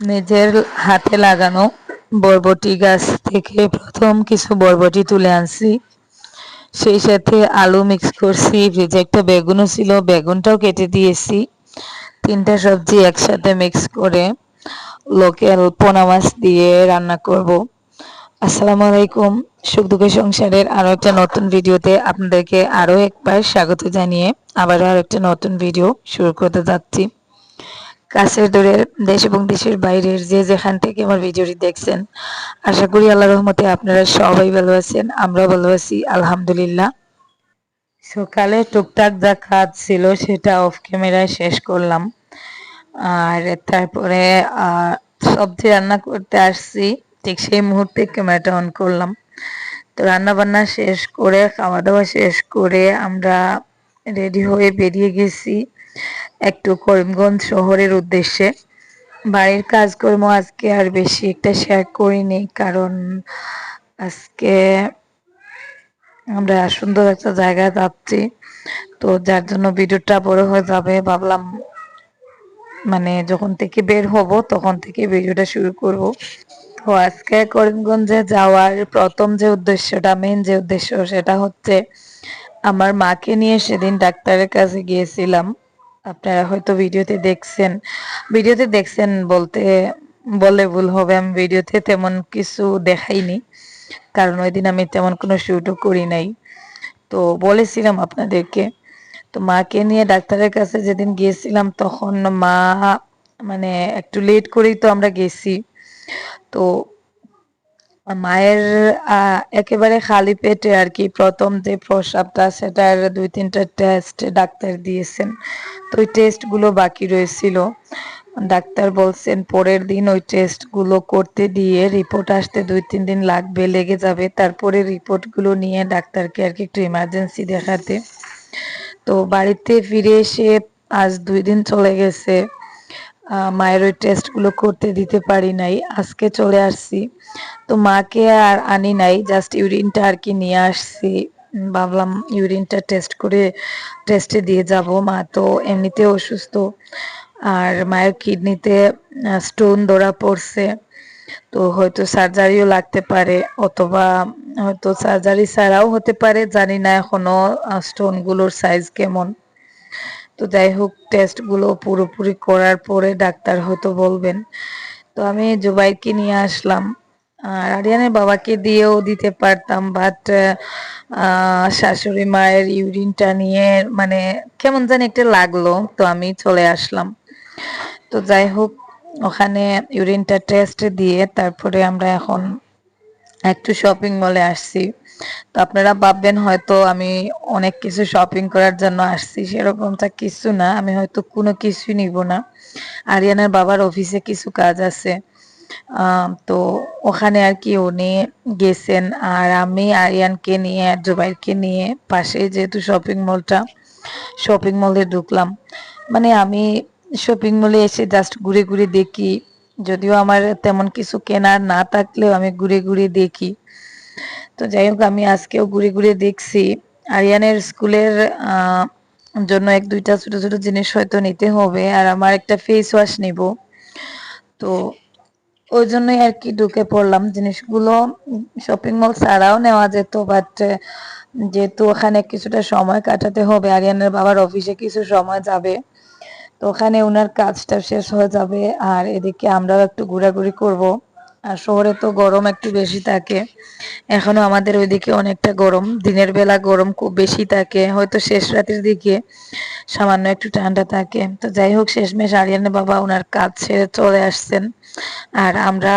নিজের হাতে লাগানো বরবটি গাছ থেকে প্রথম কিছু বরবটি তুলে আনছি। সেই সাথে আলু মিক্স করছি ফ্রিজে একটা বেগুনও ছিল, বেগুনটাও কেটে দিয়েছি। তিনটা সবজি একসাথে মিক্স করে লোকাল পোনা মাছ দিয়ে রান্না করব। আসসালামু আলাইকুম। সুখ দুঃখের সংসারের আরও একটা নতুন ভিডিওতে আপনাদেরকে আরও একবার স্বাগত জানিয়ে আবারও আর একটা নতুন ভিডিও শুরু করতে যাচ্ছি। কাছের দূরের দেশ এবং দেশের বাইরের যে যেখান থেকে আমার ভিডিওটি দেখছেন, আশা করি আল্লাহ রহমতে আপনারা সবাই ভালো আছেন, আমরাও ভালো আছি, আলহামদুলিল্লাহ। সকালে টুকটাক যা কাজ ছিল সেটা অফ ক্যামেরায় শেষ করলাম। আর তারপরে সবজি রান্না করতে আসছি, ঠিক সেই মুহূর্তে ক্যামেরাটা অন করলাম। তো রান্না বান্না শেষ করে খাওয়া দাওয়া শেষ করে আমরা রেডি হয়ে বেরিয়ে গেছি। একটু করিমগঞ্জ শহরের উদ্দেশ্যে। বাড়ির কাজকর্ম আজকে আর বেশি একটা শেয়ার করিনি, কারণ আজকে আমরা সুন্দর একটা জায়গায় যাচ্ছি। তো যার জন্য ভিডিওটা বড় হয়ে যাবে, ভাবলাম মানে যখন থেকে বের হব তখন থেকে ভিডিওটা শুরু করব। তো আজকে করিমগঞ্জে যাওয়ার প্রথম যে উদ্দেশ্যটা মেন যে উদ্দেশ্য সেটা হচ্ছে, আমার মাকে নিয়ে সেদিন ডাক্তারের কাছে গিয়েছিলাম। আপনারা হয়তো ভিডিওতে দেখছেন ভিডিওতে দেখছেন বলতে বলে ভুল হবে, আমি ভিডিওতে তেমন কিছু দেখাইনি, কারণ ওই দিন আমি তেমন কোনো শ্যুটও করি নাই। তো বলেছিলাম আপনাদেরকে, তো মাকে নিয়ে ডাক্তারের কাছে যেদিন গিয়েছিলাম তখন মা মানে একটু লেট করেই তো আমরা গেছি। তো মায়ের একেবারে খালি পেটে আর কি প্রথম যে প্রসাবটা সেটার দুই তিনটা টেস্ট ডাক্তার দিয়েছেন। তো ওই টেস্টগুলো বাকি রয়েছিল। ডাক্তার বলছেন, পরের দিন ওই টেস্টগুলো করতে দিয়ে রিপোর্ট আসতে দুই তিন দিন লাগবে, লেগে যাবে। তারপরে রিপোর্টগুলো নিয়ে ডাক্তারকে আর কি একটু ইমার্জেন্সি দেখাতে। তো বাড়িতে ফিরে এসে আজ দুই দিন চলে গেছে। মায়ের ওই টেস্টগুলো করতে দিতে পারি নাই। আজকে চলে আসছি। তো মাকে আর আনি নাই জাস্ট ইউরিনটা আর কি নিয়ে আসছি। ভাবলাম ইউরিনটা টেস্ট করে টেস্টে দিয়ে যাব। মা তো এমনিতে অসুস্থ। আর মায়ের কিডনিতে স্টোন ধরা পড়ছে। তো হয়তো সার্জারিও লাগতে পারে, অথবা হয়তো সার্জারি ছাড়াও হতে পারে, জানি না এখনও স্টোনগুলোর সাইজ কেমন। তো যাই হোক টেস্টগুলো পুরোপুরি করার পরে ডাক্তার হয়তো বলবেন। তো আমি জুবাইকে নিয়ে আসলাম। আর আরিয়ানের বাবাকে দিয়েও দিতে পারতাম বাট শাশুড়ি মায়ের ইউরিনটা নিয়ে মানে কেমন জানি একটা লাগল, তো আমি চলে আসলাম। তো যাই হোক, ওখানে ইউরিনটা টেস্ট দিয়ে তারপরে আমরা এখন একটু শপিং মলে আসছি। তো আপনারা ভাববেন হয়তো আমি অনেক কিছু শপিং করার জন্য আসছি, সেরকমটা কিছু না, আমি হয়তো কোনো কিছুই নিব না। আরিয়ানার বাবার অফিসে কিছু কাজ আছে তো ওখানে আর কি উনি গেছেন আর আমি আরিয়ানকে নিয়ে আর জুবাইরকে নিয়ে পাশে যেহেতু শপিং মলটা শপিং মলে ঢুকলাম। মানে আমি শপিং মলে এসে জাস্ট ঘুরে ঘুরে দেখি, যদিও আমার তেমন কিছু কেনার না থাকলেও আমি ঘুরে ঘুরে দেখি। তো যাই হোক, আমি আজকেও ঘুরে ঘুরে দেখছি। আরিয়ানের স্কুলের জন্য এক দুইটা ছোট ছোট জিনিস হয়তো নিতে হবে, আর আমার একটা ফেস ওয়াশ নিব। তো ওই জন্যই আর কি ঢুকে পড়লাম। জিনিসগুলো শপিং মল ছাড়াও নেওয়া যেত বাট যেহেতু ওখানে কিছুটা সময় কাটাতে হবে, আরিয়ানের বাবার অফিসে কিছু সময় যাবে, তো ওখানে ওনার কাজটা শেষ হয়ে যাবে, আর এদিকে আমরাও একটু ঘোরাঘুরি করব। আর শহরে তো গরম একটু বেশি থাকে। এখনও আমাদের ওইদিকে অনেকটা গরম। দিনের বেলা গরম খুব বেশি থাকে। হয়তো শেষ রাতের দিকে সামান্য একটু ঠান্ডা থাকে। তো যাই হোক, শেষমেশ আরিয়ানের বাবা ওনার কাজ ছেড়ে চলে আসছেন। আর আমরা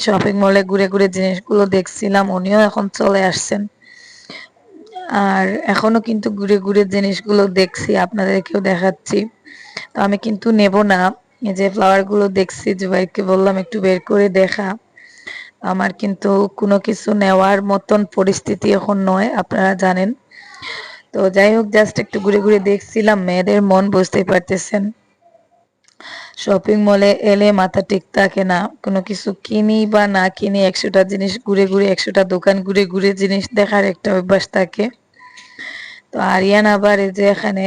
শপিং মলে ঘুরে ঘুরে জিনিসগুলো দেখছিলাম, উনিও এখন চলে আসছেন। আর এখনও কিন্তু ঘুরে ঘুরে জিনিসগুলো দেখছি, আপনাদেরকেও দেখাচ্ছি। তো আমি কিন্তু নেব না। এই যে ফ্লাওয়ারগুলো দেখছি, জুবাইরকে বললাম একটু বের করে দেখা। আমার কিন্তু কোনো কিছু নেওয়ার মতন পরিস্থিতি এখন নয়, আপনারা জানেন। তো যাই হোক জাস্ট একটু ঘুরে ঘুরে দেখছিলাম, মেয়েদের মন বুঝতেই পারতেছেন। শপিং মলে এলে মাথা ঠিক থাকে না। কোনো কিছু কিনি বা না কিনি, একশোটা জিনিস ঘুরে ঘুরে, একশোটা দোকান ঘুরে ঘুরে জিনিস দেখার একটা অভ্যাস থাকে। তো আরিয়ান আবার এই যে এখানে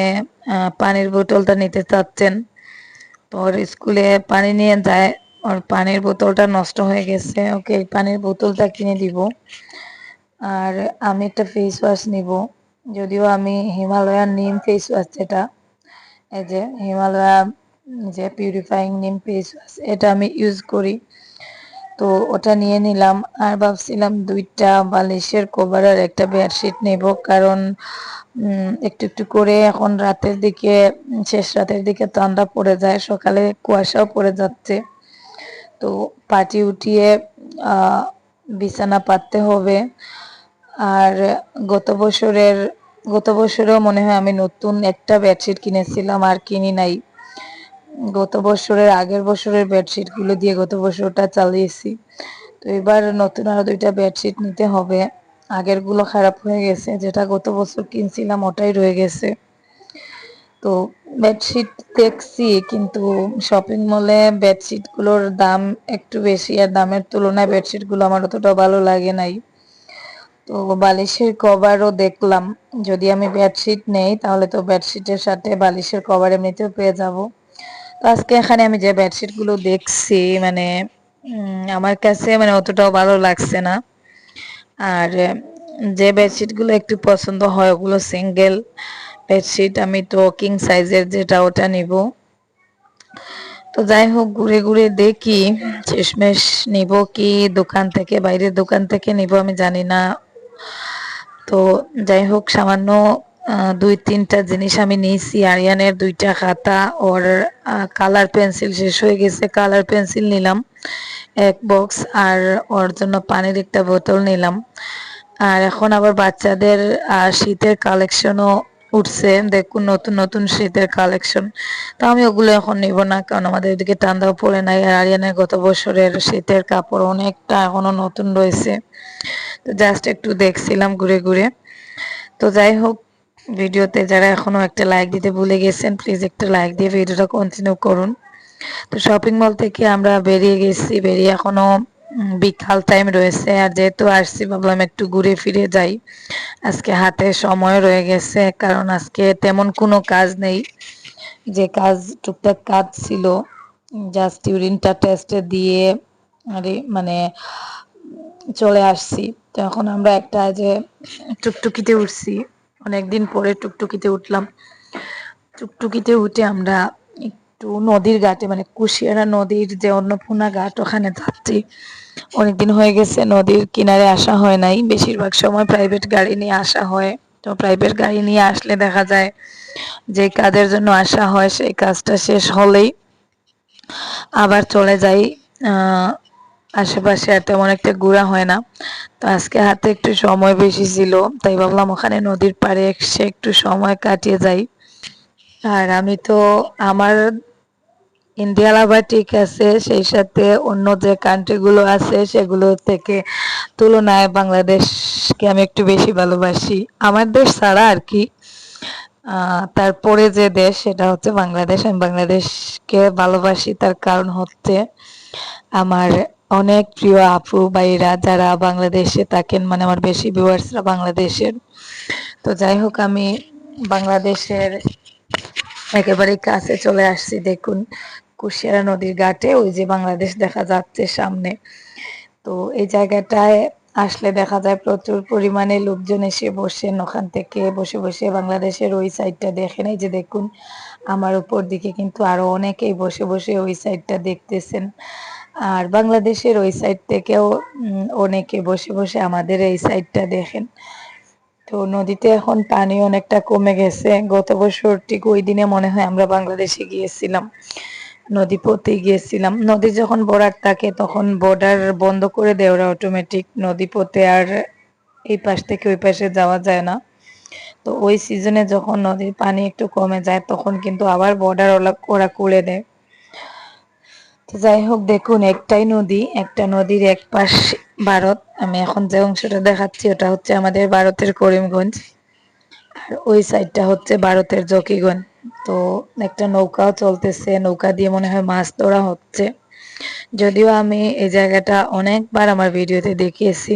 পানির বোতলটা নিতে চাচ্ছেন। তো স্কুলে পানি নিয়ে যায় ওর পানির বোতলটা নষ্ট হয়ে গেছে। ওকে পানির বোতলটা কিনে দিব। আর আমি একটা ফেস ওয়াশ নিব। যদিও আমি হিমালয়ার নিম ফেস ওয়াশ যেটা, এই যে হিমালয়া যে পিউরিফাইং নিম ফেস ওয়াশ এটা আমি ইউজ করি। তো ওটা নিয়ে নিলাম আর ভাবছিলাম দুইটা বালিশের কভার আর একটা বেডশিট নেব। কারণ একটু একটু করে এখন রাতের দিকে, শেষ রাতের দিকে ঠান্ডা পড়ে যায়, সকালে কুয়াশাও পড়ে যাচ্ছে। তো পাটি উঠিয়ে বিছানা পাততে হবে। আর গত বছরের, গত বছরেও মনে হয় আমি নতুন একটা বেডশিট কিনেছিলাম, আর কিনি নাই। গত বছরের আগের বছরের বেডশিটগুলো দিয়ে গত বছরটা চালিয়েছি। তো এবার নতুন আরও দুইটা বেডশিট নিতে হবে। আগেরগুলো খারাপ হয়ে গেছে, যেটা গত বছর কিনছিলাম ওটাই রয়ে গেছে। তো বেডশিট দেখছি, কিন্তু শপিং মলে বেডশিটগুলোর দাম একটু বেশি আর দামের তুলনায় বেডশিটগুলো আমার অতটা ভালো লাগে নাই। তো বালিশের কভারও দেখলাম। যদি আমি বেডশিট নেই, তাহলে তো বেডশিটের সাথে বালিশের কভার এমনিতেও পেয়ে যাব। তো আজকে এখানে আমি যে বেডশিটগুলো দেখছি মানে আমার কাছে মানে অতটাও ভালো লাগছে না। আর যে বেডশিটগুলো একটু পছন্দ হয়, ওগুলো সিঙ্গেল বেডশিট আমি তো কিং সাইজের যেটা ওটা নিব। তো যাই হোক, ঘুরে ঘুরে দেখি, শেষমেশ নিব কি দোকান থেকে, বাইরের দোকান থেকে নিব আমি জানি না। তো যাই হোক, সামান্য দুই তিনটা জিনিস আমি নিয়েছি, আরিয়ানের দুইটা খাতা, ওর কালার পেন্সিল শেষ হয়ে গেছে কালার পেন্সিল নিলাম, এক বক্স আর ওর জন্য পানির একটা বোতল নিলাম। আর এখন আবার বাচ্চাদের শীতের কালেকশনও উঠছে, দেখুন, নতুন নতুন শীতের কালেকশন তো আমি ওগুলো এখন নিব না, কারণ আমাদের এদিকে ঠান্ডাও পড়ে নাই। আর আরিয়ানের গত বছরের শীতের কাপড় অনেকটা এখনও নতুন রয়েছে। তো জাস্ট একটু দেখছিলাম ঘুরে ঘুরে। তো যাই হোক, ভিডিওতে যারা এখনও একটা লাইক দিতে ভুলে গেছেন প্লিজ একটা লাইক দিয়ে ভিডিওটা কন্টিনিউ করুন। তো শপিং মল থেকে আমরা বেরিয়ে গেছি, বেরিয়ে এখনও বিকাল টাইম রয়েছে। আর যেহেতু আসছি, ভাবলাম একটু ঘুরে ফিরে যাই। আজকে হাতে সময় রয়ে গেছে, কারণ আজকে তেমন কোনো কাজ নেই। যে কাজ, টুকটাক কাজ ছিল জাস্ট ইউরিনটা টেস্টে দিয়ে আরে মানে চলে আসছি। তো এখন আমরা একটা যে টুকটুকিতে উঠছি। অনেকদিন পরে টুকটুকিতে উঠলাম। টুকটুকিতে উঠে আমরা একটু নদীর ঘাটে মানে কুশিয়ারা নদীর যে অন্নপূর্ণা ঘাট, ওখানে যাচ্ছি অনেকদিন হয়ে গেছে, নদীর কিনারে আসা হয় নাই। বেশিরভাগ সময় প্রাইভেট গাড়ি নিয়ে আসা হয়। তো প্রাইভেট গাড়ি নিয়ে আসলে দেখা যায় যে কাজের জন্য আসা হয়, সেই কাজটা শেষ হলেই আবার চলে যাই। আশেপাশে আর তেমন একটা ঘোরা হয় না। তো আজকে হাতে একটু সময় বেশি ছিল, তাই ভাবলাম ওখানে নদীর পাড়ে এসে একটু সময় কাটিয়ে যাই। আর আমি তো আমার ইন্ডিয়া লাভার ঠিক আছে, সেই সাথে অন্য যে কান্ট্রিগুলো আছে, সেগুলো থেকে তুলনায় বাংলাদেশকে আমি একটু বেশি ভালোবাসি। আমার দেশ ছাড়া আর কি। তারপরে যে দেশ, সেটা হচ্ছে বাংলাদেশ। আমি বাংলাদেশকে ভালোবাসি, তার কারণ হচ্ছে আমার অনেক প্রিয় আপু ভাইরা যারা বাংলাদেশে থাকেন মানে আমার বেশি ভিউয়ার্সরা বাংলাদেশের। তো যাই হোক, আমি বাংলাদেশের একেবারে কাছে চলে আসছি, দেখুন, কুশিয়ারা নদীর ঘাটে, ওই যে বাংলাদেশ দেখা যাচ্ছে সামনে। তো এই জায়গাটায় আসলে দেখা যায় প্রচুর পরিমাণে লোকজন এসে বসেন, ওখান থেকে বসে বসে বাংলাদেশের ওই সাইডটা দেখেন। এই যে দেখুন, আমার উপর দিকে কিন্তু আরও অনেকেই বসে বসে ওই সাইডটা দেখতেছেন। আর বাংলাদেশের ওই সাইড থেকেও অনেকে বসে বসে আমাদের এই সাইডটা দেখেন। তো নদীতে এখন পানি অনেকটা কমে গেছে। গত বছর ঠিক ওই দিনে মনে হয় আমরা বাংলাদেশে গিয়েছিলাম, নদী পথে গিয়েছিলাম। নদী যখন বর্ডার থাকে তখন বর্ডার বন্ধ করে দেয় ওরা অটোমেটিক নদী পথে আর এই পাশ থেকে ওই পাশে যাওয়া যায় না। তো ওই সিজনে যখন নদীর পানি একটু কমে যায় তখন কিন্তু আবার বর্ডার ওরা খুলে দেয়। যাই হোক, দেখুন, একটাই নদী, একটা নদীর এক পাশ ভারত। আমি এখন যে অংশটা দেখাচ্ছি, ওটা হচ্ছে আমাদের ভারতের করিমগঞ্জ। আর ওই সাইডটা হচ্ছে ভারতের জকিগঞ্জ। তো একটা নৌকাও চলতেছে, নৌকা দিয়ে মনে হয় মাছ ধরা হচ্ছে। যদিও আমি এই জায়গাটা অনেকবার আমার ভিডিওতে দেখিয়েছি।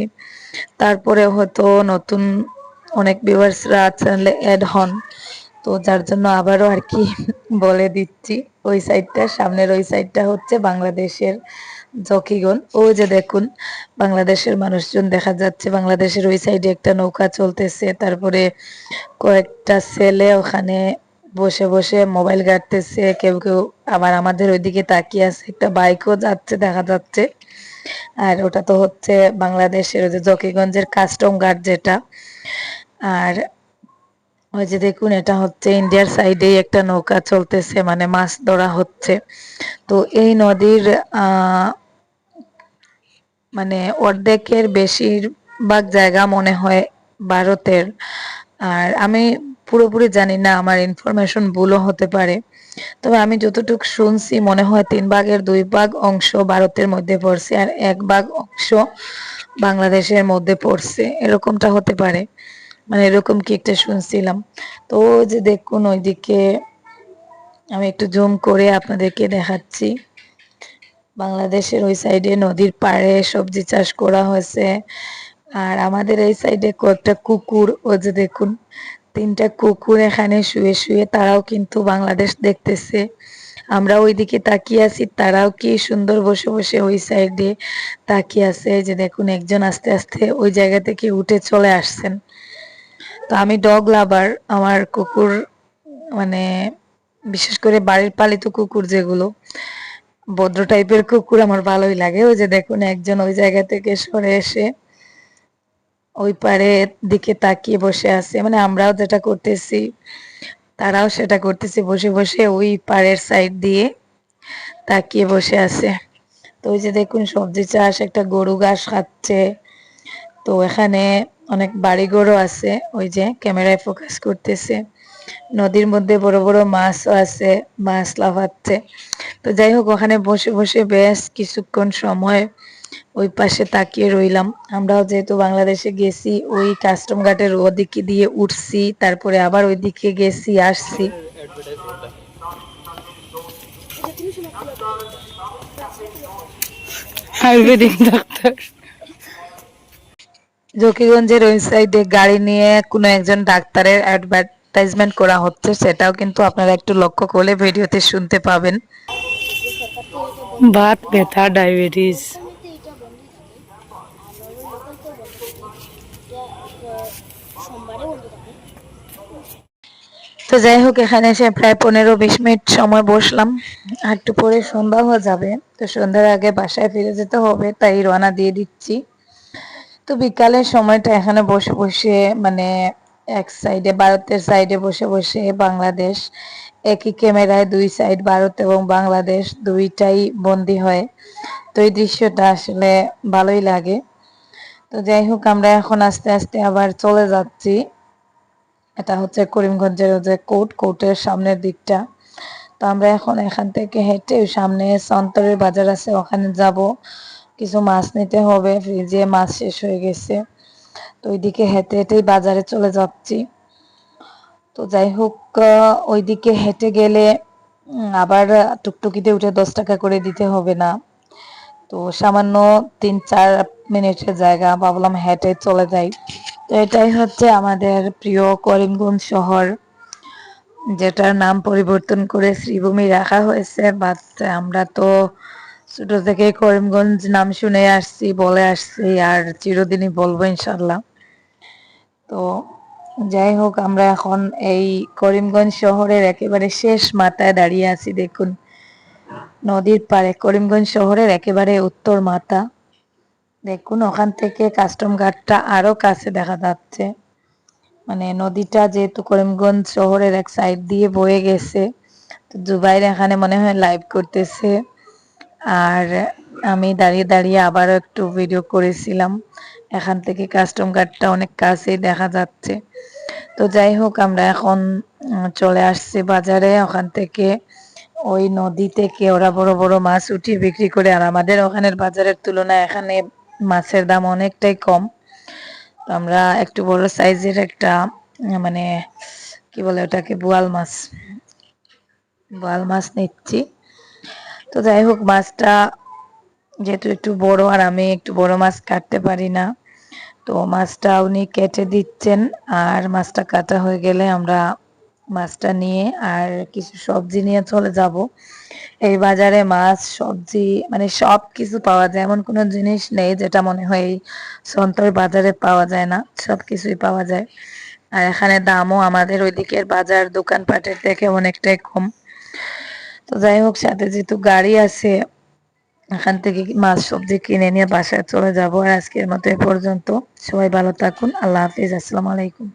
তারপরে হয়তো নতুন অনেক ভিউয়ার্সরা চ্যানেলে অ্যাড হন। তো যার জন্য আবারও আর কি বলে দিচ্ছি, ওই সাইডটা, সামনের ওই সাইডটা হচ্ছে বাংলাদেশের জকিগন ও যে দেখুন, বাংলাদেশের মানুষজন দেখা যাচ্ছে, বাংলাদেশের ওই সাইডে একটা নৌকা চলতেছে, তারপরে কয়েকটা ছেলে ওখানে বসে বসে মোবাইল ঘাটতেছে, কেউ কেউ আবার আমাদের ওইদিকে তাকিয়ে আছে, একটা বাইকও যাচ্ছে দেখা যাচ্ছে। আর ওটা তো হচ্ছে বাংলাদেশের ওই যে জকিগঞ্জের কাস্টম গার্ড যেটা। আর ওই যে দেখুন, এটা হচ্ছে ইন্ডিয়ার সাইডে একটা নৌকা চলতেছে মানে মাছ ধরা হচ্ছে। তো এই নদীর মানে অর্ধেকের বেশিরভাগ জায়গা মনে হয় ভারতের। আর আমি পুরোপুরি জানি না, আমার ইনফরমেশন ভুলও হতে পারে। তবে আমি যতটুকু শুনছি, মনে হয় তিন ভাগের দুই ভাগ অংশ ভারতের মধ্যে পড়ছে, আর এক ভাগ অংশ বাংলাদেশের মধ্যে পড়ছে। এরকমটা হতে পারে। মানে এরকম কি একটা শুনছিলাম। তো ওই যে দেখুন ওইদিকে আমি একটু জুম করে আপনাদেরকে দেখাচ্ছি। বাংলাদেশের ওই সাইডে নদীর পাড়ে সবজি চাষ করা হয়েছে। আর আমাদের এই সাইডে কয়েকটা কুকুর ও যে দেখুন, তিনটা কুকুর এখানে শুয়ে শুয়ে তারাও কিন্তু বাংলাদেশ দেখতেছে। আমরা ওইদিকে তাকিয়ে আছি, তারাও কি সুন্দর বসে বসে ওই সাইডে তাকিয়ে আছে। যে দেখুন, একজন আস্তে আস্তে ওই জায়গা থেকে উঠে চলে আসছেন। তো আমি ডগ লাভার আমার কুকুর মানে বিশেষ করে বাড়ির পালিত কুকুর যেগুলো, ভদ্র টাইপের কুকুর আমার ভালোই লাগে। ওই যে দেখুন, একজন ওই জায়গা থেকে সরে এসে ওই পারে দিকে তাকিয়ে বসে আছে। মানে আমরাও যেটা করতেছি, তারাও সেটা করতেছে। বসে বসে ওই পাড়ের সাইড দিয়ে তাকিয়ে বসে আছে। তো ওই যে দেখুন, সবজি চাষ, একটা গরু ঘাস খাচ্ছে। তো এখানে অনেক বাড়িঘরও আছে, ওই যে ক্যামেরায় ফোকাস করতেছে। নদীর মধ্যে বড় বড় মাছও আছে, মাছ লাফাচ্ছে। তো যাই হোক, ওখানে বসে বসে বেশ কিছুক্ষণ সময় ওই পাশে তাকিয়ে রইলাম। আমরাও যেহেতু বাংলাদেশে গেছি, ওই কাস্টম ঘাটের ওদিকে দিয়ে উঠছি, তারপরে আবার ওইদিকে গেছি, আসছি। আয়ুর্বেদিক ডাক্তার জকিগঞ্জের ওই সাইডে গাড়ি নিয়ে কোনো একজন ডাক্তারের অ্যাডভার্টাইজমেন্ট করা হচ্ছে সেটাও কিন্তু আপনারা একটু লক্ষ্য করলে ভিডিওতে শুনতে পাবেন। বাত ব্যথা ডায়াবেটিস। তো যাই হোক এখানে এসে প্রায় পনেরো বিশ মিনিট সময় বসলাম। আর একটু পরে সন্ধ্যা হয়ে যাবে। তো সন্ধ্যার আগে বাসায় ফিরে যেতে হবে তাই রওনা দিয়ে দিচ্ছি। তো বিকালের সময়টা এখানে বসে বসে মানে এক সাইডে ভারতের সাইডে বসে বসে বাংলাদেশ, একই ক্যামেরায় দুই সাইড ভারত এবং বাংলাদেশ দুইটাই বন্দি হয়। তো এই দৃশ্যটা আসলে ভালোই লাগে। তো যাই হোক, আমরা এখন আস্তে আস্তে আবার চলে যাচ্ছি। এটা হচ্ছে করিমগঞ্জের যে কোর্ট, কোর্টের সামনের দিকটা। তো আমরা এখন এখান থেকে হেঁটে সামনে সন্তরের বাজার আছে, ওখানে যাব। কিছু মাছ নিতে হবে, ফ্রিজে মাছ শেষ হয়ে গেছে। তো ওইদিকে হেঁটে হেঁটেই বাজারে চলে যাচ্ছি। তো যাই হোক ওইদিকে হেঁটে গেলে আবার টুকটুকিতে উঠে দশ টাকা করে দিতে হবে না। তো সামান্য তিন চার মিনিটের জায়গা, ভাবলাম হেঁটে চলে যাই। তো এটাই হচ্ছে আমাদের প্রিয় করিমগঞ্জ শহর, যেটার নাম পরিবর্তন করে শ্রীভূমি রাখা হয়েছে। বাট আমরা তো ছোট থেকে করিমগঞ্জ নাম শুনে আসছি, বলে আসছি, আর চিরদিনই বলব ইনশাল্লাহ তো যাই হোক, আমরা এখন এই করিমগঞ্জ শহরের একেবারে শেষ মাথায় দাঁড়িয়ে আছি, দেখুন। নদীর পাড়ে, করিমগঞ্জ শহরের একেবারে উত্তর মাথা। দেখুন, ওখান থেকে কাস্টম ঘাটটা আরও কাছে দেখা যাচ্ছে। মানে নদীটা যেহেতু করিমগঞ্জ শহরের এক সাইড দিয়ে বয়ে গেছে, তো জুবাইর এখানে মনে হয় লাইভ করতেছে। আর আমি দাঁড়িয়ে দাঁড়িয়ে আবারও একটু ভিডিও করেছিলাম। এখান থেকে কাস্টম কার্ডটা অনেক কাছেই দেখা যাচ্ছে। তো যাই হোক, আমরা এখন চলে আসছি বাজারে। ওখান থেকে ওই নদী থেকে ওরা বড় বড় মাছ উঠিয়ে বিক্রি করে। আর আমাদের ওখানের বাজারের তুলনায় এখানে মাছের দাম অনেকটাই কম। তো আমরা একটু বড় সাইজের একটা মানে কি বলে ওটাকে, বোয়াল মাছ বোয়াল মাছ নিচ্ছি। তো যাই হোক, মাছটা যেহেতু একটু বড় আর আমি একটু বড় মাছ কাটতে পারি না, তো মাছটা উনি কেটে দিচ্ছেন আর মাছটা কাটা হয়ে গেলে আমরা মাছটা নিয়ে আর কিছু সবজি নিয়ে চলে যাব। এই বাজারে মাছ, সবজি মানে সব কিছু পাওয়া যায়, এমন কোনো জিনিস নেই যেটা মনে হয় এই সন্তর বাজারে পাওয়া যায় না, সব কিছুই পাওয়া যায়। আর এখানে দামও আমাদের ওইদিকের বাজার দোকানপাটের থেকে অনেকটাই কম। তো যাই হোক, সাথে যেহেতু গাড়ি আছে, এখান থেকে মাছ সবজি কিনে নিয়ে বাসায় চলে যাব। আর আজকের মতো এ পর্যন্ত। সবাই ভালো থাকুন। আল্লাহ হাফিজ। আসসালামু আলাইকুম।